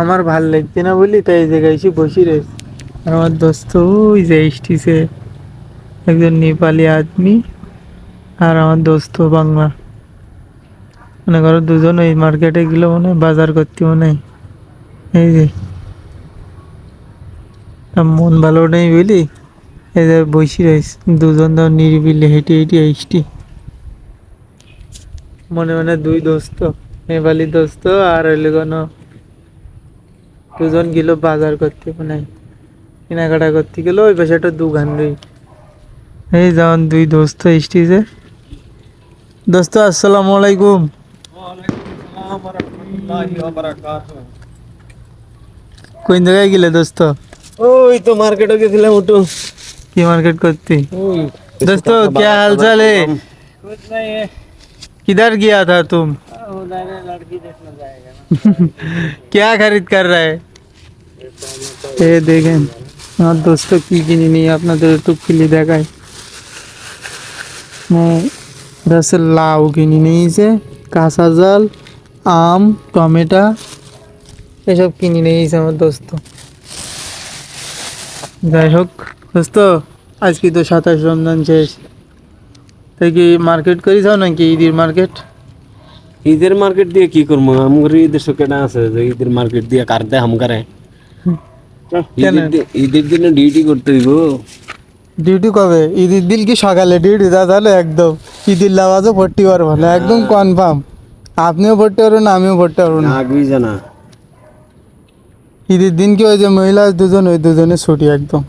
আমার ভালো লাগছে না বলি, তাই এই জায়গায় এসে বসি আর আমার দোস্ত, ওই যে স্টিসে একজন নেপালি আদমি আর আমার দোস্ত বাংলা। মনে করো দুজন ওই মার্কেটে গেলে মনে বাজার করতে মনে এই যে। মন ভালো নেই বুঝলি এই যে বসি রয়েছে। দুজন তো নিরিবিলি হেঁটে হেঁটে এসটি মনে মনে দুই দোস্ত, নেপালি দোস্ত আর হইলে কোনো দুজন গেল বাজার করতে মানে কেনাকাটা করতে গেল ওই পাশে একটা দোকান রই এই যেমন দুই দোস্ত এসেছে দোস্ত আসসালামু আলাইকুম কোন জায়গায় গেলে দোস্ত ওই তো মার্কেটে গেছিলাম একটু কি মার্কেট করতে ওই दोस्तों क्या हाल चाल है किधर गया था तुम क्या खरीद कर रहा है এ দেখেন আমার দোস্ত কি কিনে নিয়ে আপনাদের একটু খুলে দেখায় রসে লাউ কিনে নিয়েছে কাঁচা জল আম টমেটো এসব কিনে নিয়েছে আমার দোস্ত যাই হোক দোস্ত আজকে তো সাতাশ রমজান শেষ তাই কি মার্কেট করি যাও নাকি ঈদের মার্কেট ঈদের মার্কেট দিয়ে কি করব আমার ঈদের শোকেটা আছে যে ঈদের মার্কেট দিয়ে কার দেয় হাম করে কেন? ঈদের দিনে ডিউটি করতে হইব ডিউটি কবে? ঈদের দিন কি সকালে ডিউটি দা তাহলে একদম ঈদের লাওয়াজও ভর্তি পারব না। একদম কনফার্ম আপনিও ভর্তি পারবেন আমিও ভর্তি পারব না আগবি জানা। ঈদের দিন কি ওই যে মহিলা দুজন ওই দুজনে ছুটি একদম?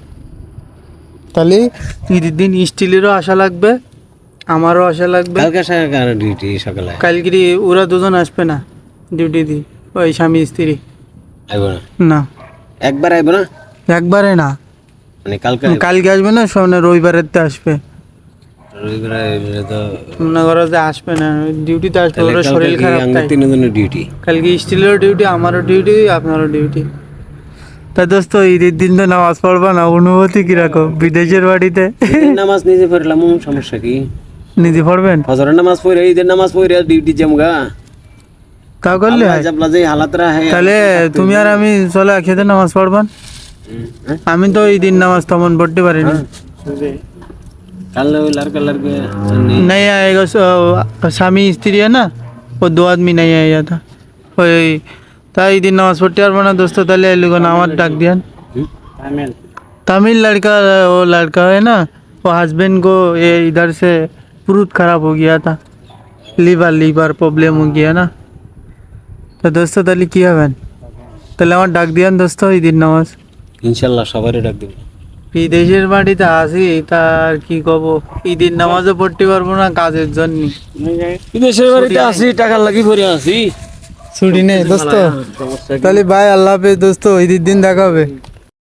তাহলে ঈদের দিন স্টিলেরও আশা লাগবে আমারও আশা লাগবে। কালকে কার ডিউটি সকালে? কালকে ওরা দুজন আসবে না ডিউটি দি ওই স্বামী স্ত্রী। না। একবার আইব না? একবারে না। মানে কালকে কালকে আসবে না? সামনে রবিবারের তো আসবে। রবিবার তো মনে করো যে আসবে না। ডিউটিতে আসবে ওরা শরীর কি খারাপ আঙ্গুর তাই। তিনজনের ডিউটি। কালকে ডিউটি আমারও ডিউটি আপনারও ডিউটি। তা দোস্ত ঈদের দিন তো নামাজ পড়বা না অনুভূতি কীরকম? বিদেশের বাড়িতে? নামাজ নিজে পড়লাম সমস্যা কি? নিজে পড়বেন? ফজরের নামাজ পড়ে ঈদের নামাজ পড়ে ডিউটি যামগা। তা করলে হয় জাবলা যে হালাতরা হে তাহলে তুমি আর আমি চলে একসাথে নামাজ পড়বান হ্যাঁ? আমি তো এই দিন নামাজ তেমন পড়তে পারিনি कल लड़का लड़के नहीं आएगा सो- स्वामी स्त्री है ना वो दो आदमी नहीं आया था ওই তাই এই দিন নামাজ পড়তে পারবো না দোস্ত তাহলে এই লোক আমার ডাক দিয়ান तमिल लड़का वो लड़का है ना वो हस्बैंड को ये इधर से फ्रूट खराब हो गया था লিভার লিভার প্রবলেম हो गया ना তো দোস্ত তাহলে কি হবেন? তাহলে আমার ডাক দিয়ান দোস্ত দিন নামাজ। ইনশাল্লাহ সবারই ডাক দিব। বিদেশের বাড়িতে আসি তার কি কব ঈদের নামাজও পড়তে পারব না কাজের জন্য। বিদেশের বাড়িতে আসি টাকা লাগি পরে আসি ছুটি নেই দোস্ত। তাহলে ভাই আল্লাহ হাফেজ দোস্ত ঈদের দিন দেখা হবে।